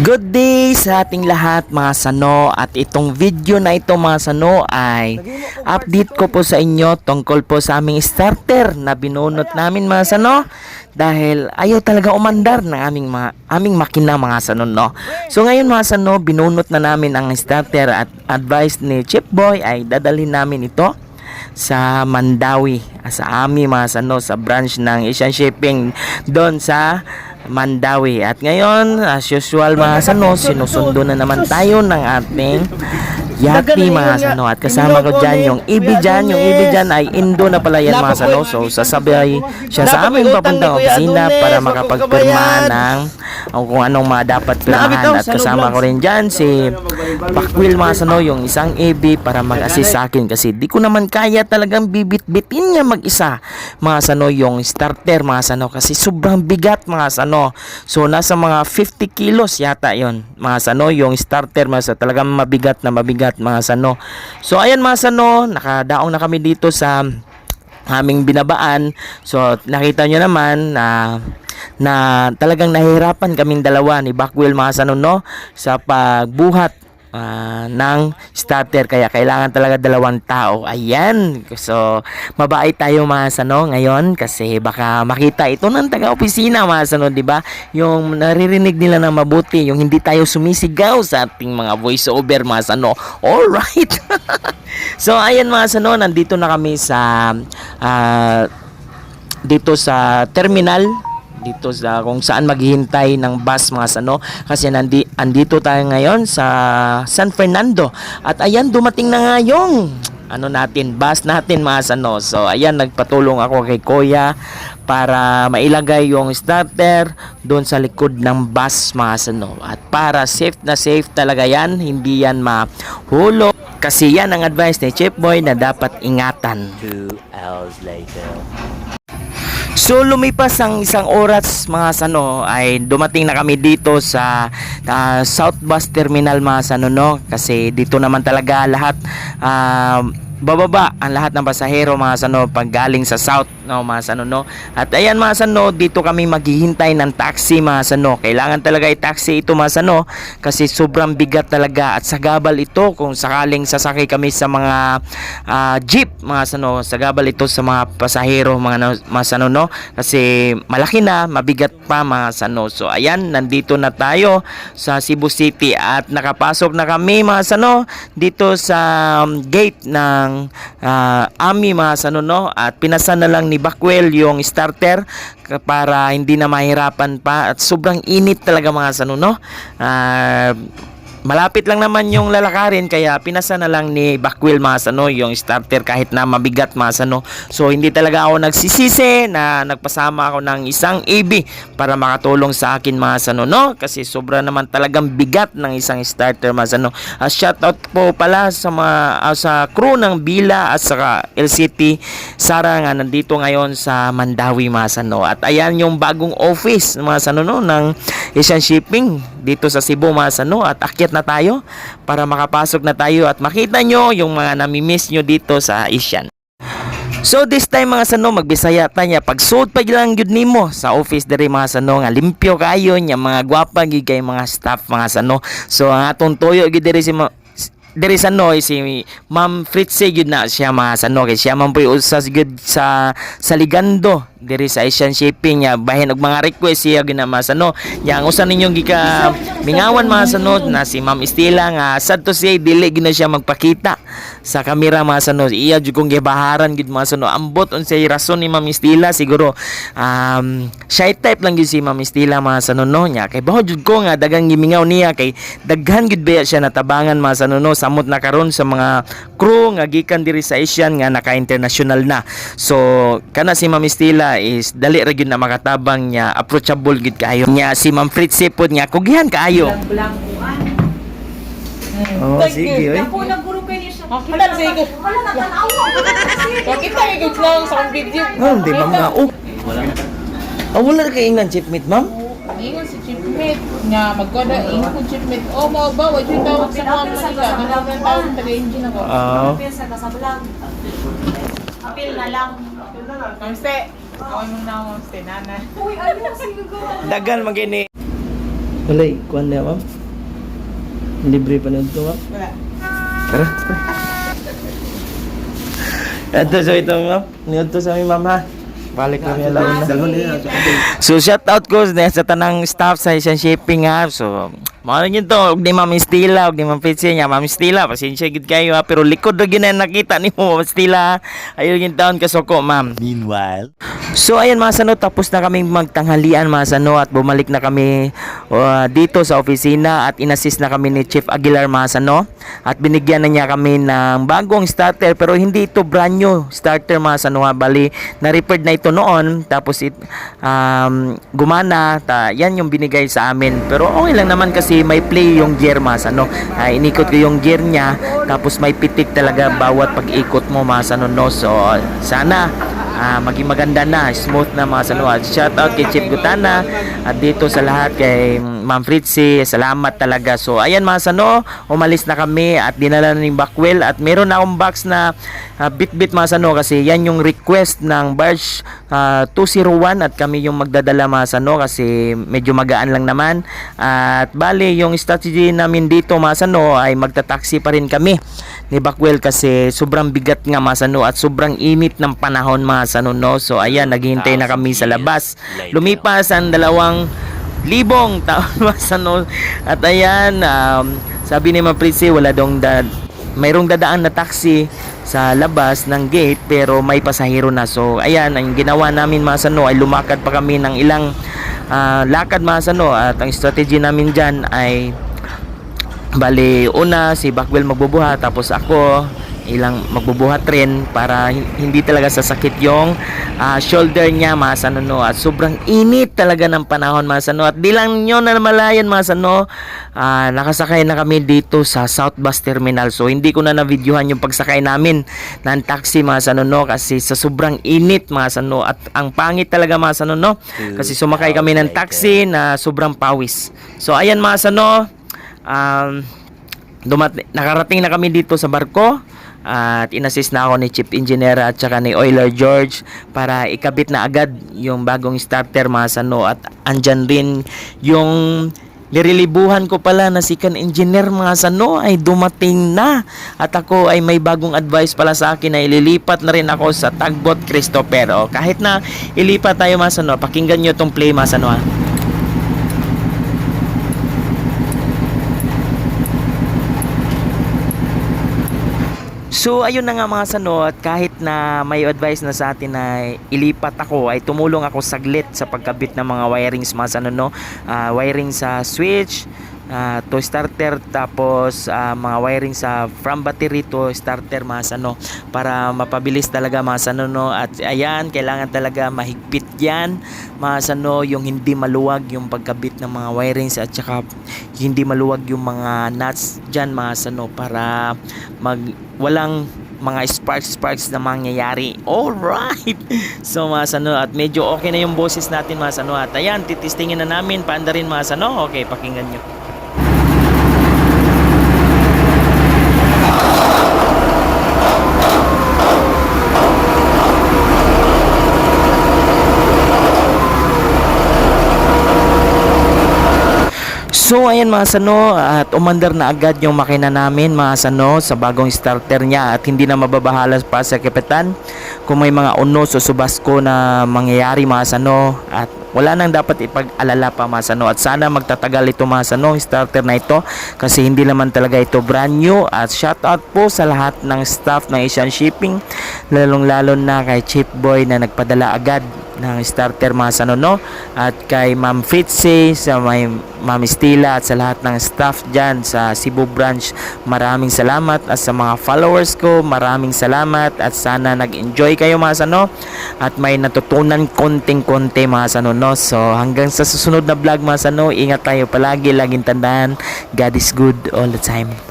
Good day sa ating lahat mga sano at itong video na ito mga sano ay update ko po sa inyo tungkol po sa aming starter na binunot namin mga sano dahil ayaw talaga umandar ng aming mga, aming makina mga sano no. So ngayon mga sano binunot na namin ang starter at advice ni Chip Boy ay dadalhin namin ito sa Mandawi sa AMI mga sano sa branch ng Asian Shipping doon sa Mandawi. At ngayon as usual mga sano sinusundo na naman tayo ng ating yati mga sano at kasama ko dyan yung ibi dyan. Yung ibi dyan ay Indo na pala yan mga sano so sasabay siya sa aming papuntang opisina para makapagpirma ng kung anong mga dapat pirmahan. At kasama ko rin dyan si Pakwil mga sano yung isang AB para mag-assist sa akin. Kasi di ko naman kaya talagang bibit-bitin niya mag-isa mga sano yung starter mga sano kasi sobrang bigat mga sano so nasa mga 50 kilos yata yon mga sano yung starter mga sano talagang mabigat na mabigat mga sano. So ayan mga sano nakadaong na kami dito sa aming binabaan. So nakita nyo naman na na talagang nahihirapan kaming dalawa ni Backwell mga sano no? Sa pagbuhat ah, ng starter. Kaya kailangan talaga dalawang tao. Ayan. So mabait tayo mga sano ngayon. Kasi baka makita ito ng taga-opisina mga sano di ba? Yung naririnig nila na mabuti yung hindi tayo sumisigaw sa ating mga voice over mga sano. All right. So ayan mga sano nandito na kami sa ah, dito sa terminal dito sa kung saan maghihintay ng bus mga sano. Kasi nandi, andito tayo ngayon sa San Fernando. At ayan dumating na nga yung ano natin bus natin mga sano. So ayan nagpatulong ako kay Kuya para mailagay yung starter doon sa likod ng bus mga sano. At para safe na safe talaga yan hindi yan mahulog kasi yan ang advice ni Chip Boy na dapat ingatan. Two hours later. So lumipas ang isang oras mga sano ay dumating na kami dito sa ah, South Bus Terminal mga sano no? Kasi dito naman talaga lahat ah, bababa ang lahat ng pasahero mga sano pag galing sa South no mga sano no? At ayan mga sano dito kami maghihintay ng taxi mga sano kailangan talaga i-taxi ito mga sano kasi sobrang bigat talaga. At sagabal ito kung sakaling sasakay kami sa mga ah, jeep mga sano sagabal ito sa mga pasahero mga, mga sano no? Kasi malaki na mabigat pa mga sano so ayan nandito na tayo sa Cebu City at nakapasok na kami mga sano dito sa um, gate ng ah, AMI mga sano no? At pinasan na lang ni Backwell yung starter para hindi na mahirapan pa. At sobrang init talaga mga sano no? Ah, Malapit lang naman yung lalakarin kaya pinasa na lang ni Backwell Masano yung starter kahit na mabigat Masano. So hindi talaga ako nagsisisi na nagpasama ako ng isang AB para makatulong sa akin Masano no kasi sobra naman talagang bigat ng isang starter Masano. Uh, shoutout po pala sa mga ah, sa crew ng Bila at saka LCT Sara nga nandito ngayon sa Mandawi Masano. At ayan yung bagong office Masano no ng Asian Shipping dito sa Cebu Masano at akyat na tayo para makapasok na tayo at makita nyo yung mga nami-miss nyo dito sa Asian. So this time mga sano magbisaya ta niya pagsuot pa lang gyud nimo sa office diri mga sano nga limpyo kayo nya mga gwapa gyud kay mga staff mga sano. So ang atong tuyo gyud diri si diri sa Noy si Ma'am Fritze gyud na siya mga sano kay siya man po'y usas gyud sa sa Ligando diri sa Asian Shipping niya bahin og mga request siya gyud na mga sano nya ang usa ninyong gika mingawan mga sano na si Ma'am Estela nga sad to say dili gyud na siya magpakita sa kamera mga sano iya jud kong gibaharan gyud mga sano ambot unsay rason ni Ma'am Estela siguro um shy type lang gyud si Ma'am Estela mga sano no? Nya kay baho jud ko nga dagang gimingaw niya kay daghan gyud ba siya natabangan mga sano no? Samot na karon sa mga crew nga gikan diri sa Asian nga naka-international na. So kana si Ma'am Estela is dali ra gyud na makatabang niya approachable gyud kaayo nya si Ma'am Fritz pod nga kugihan kaayo Oh, sige, oy. Ako naguro kayo niya. Makita na sige. Wala na tanaw. Makita good lang sa video. Oh, di ba mga oh. Oh, wala na kay ingnan chipmate, ma'am. Ingon si chipmate nga magkoda ingon ko chipmate. Oh, mo ba wa jud tawag sa mga Manila. Nanagang tawag taga engine ako. Oh. Apil sa kasabulang. Apil na lang. Mamste. Ako mo na mamste nana. Uy, ano sige ko. Dagan magini. Wala, kuhan na ma'am. Libre pa na ito ma'am. Wala. Tara. Ito so ito ma'am. Ito sa amin ma'am ha. Balik kami alauna. So shout out ko sa sa tanang staff sa isang shipping ha. So Mano nyo to, huwag ni Ma'am Stila, huwag ni Ma'am niya. Ma'am Stila, pasensya gid kayo ha. Pero likod na yun na nakita ni Ma'am Stila. Ayun yung taon kasoko, Ma'am. Meanwhile, So ayan mga sano, tapos na kaming magtanghalian mga sano at bumalik na kami uh, dito sa opisina at inassist na kami ni Chief Aguilar mga sano at binigyan na niya kami ng bagong starter pero hindi ito brand new starter mga sano ha. bali na-repaired na ito noon tapos it, um, gumana ta, yan yung binigay sa amin pero okay lang naman kasi may play yung gear mga sano Ah, inikot ko yung gear niya tapos may pitik talaga bawat pag-ikot mo mga sano no so sana ah, maging maganda na, smooth na mga sanuat. Shout out kay Chief Gutana at dito sa lahat kay Ma'am Fritzy, salamat talaga. So ayan mga sano, umalis na kami at dinala na yung backwell at meron na akong box na ah, bit-bit mga sano kasi yan yung request ng Barge ah, 201 at kami yung magdadala mga sano kasi medyo magaan lang naman. At bali yung strategy namin dito mga sano ay magta-taxi pa rin kami ni Backwell kasi sobrang bigat nga mga sano at sobrang init ng panahon mga sano no. So ayan, naghihintay na kami sa labas. Lumipas ang dalawang libong taon mga sano. At ayan, um, sabi ni Ma'am wala dong da mayroong dadaan na taxi sa labas ng gate pero may pasahero na. So ayan, ang ginawa namin mga sano ay lumakad pa kami ng ilang ah, lakad mga sano at ang strategy namin dyan ay Bali, una si Backwell magbubuhat tapos ako ilang magbubuhat rin para hin- hindi talaga sasakit yung ah, shoulder niya mga sano no at sobrang init talaga ng panahon mga sano at di lang nyo na malayan mga sano ah, nakasakay na kami dito sa South Bus Terminal. So hindi ko na na-videohan yung pagsakay namin ng taxi mga sano no kasi sa sobrang init mga sano at ang pangit talaga mga sano no? Kasi sumakay kami ng taxi na sobrang pawis. So ayan mga sano um, dumat nakarating na kami dito sa barko at inassist na ako ni Chief Engineer at saka ni Oiler George para ikabit na agad yung bagong starter mga sano. At andyan rin yung nirelibuhan ko pala na si kan engineer mga sano ay dumating na. At ako ay may bagong advice pala sa akin na ililipat na rin ako sa Tagbot Christopher. O kahit na ilipat tayo mga sano pakinggan nyo tong play mga sano ha So ayun na nga mga sano at kahit na may advice na sa atin na ilipat ako ay tumulong ako saglit sa pagkabit ng mga wirings mga sano no? Ah, wiring sa switch ah, to starter tapos ah, mga wiring sa from battery to starter mga sano para mapabilis talaga mga sano no? At ayan kailangan talaga mahigpit yan mga sano yung hindi maluwag yung pagkabit ng mga wirings at saka hindi maluwag yung mga nuts dyan mga sano para mag walang mga sparks sparks na mangyayari. Alright so mga sano at medyo okay na yung boses natin mga sano. At ayan titistingin na namin paanda rin mga sano. Okay pakinggan nyo So ayan mga sano at umandar na agad yung makina namin mga sano sa bagong starter niya. At hindi na mababahala pa sa kapitan kung may mga unos o subasko na mangyayari mga sano. At wala nang dapat ipag-alala pa mga sano. At sana magtatagal ito mga sano starter na ito kasi hindi naman talaga ito brand new. At shout out po sa lahat ng staff ng Asian Shipping lalong lalo na kay Chief Boy na nagpadala agad ng starter mga sano no at kay Ma'am Fritzy sa may Ma'am Stila at sa lahat ng staff dyan sa Cebu branch. Maraming salamat. At sa mga followers ko maraming salamat. At sana nag-enjoy kayo mga sano at may natutunan konting-konti mga sano no so hanggang sa susunod na vlog mga sano ingat tayo palagi. Laging tandaan God is good all the time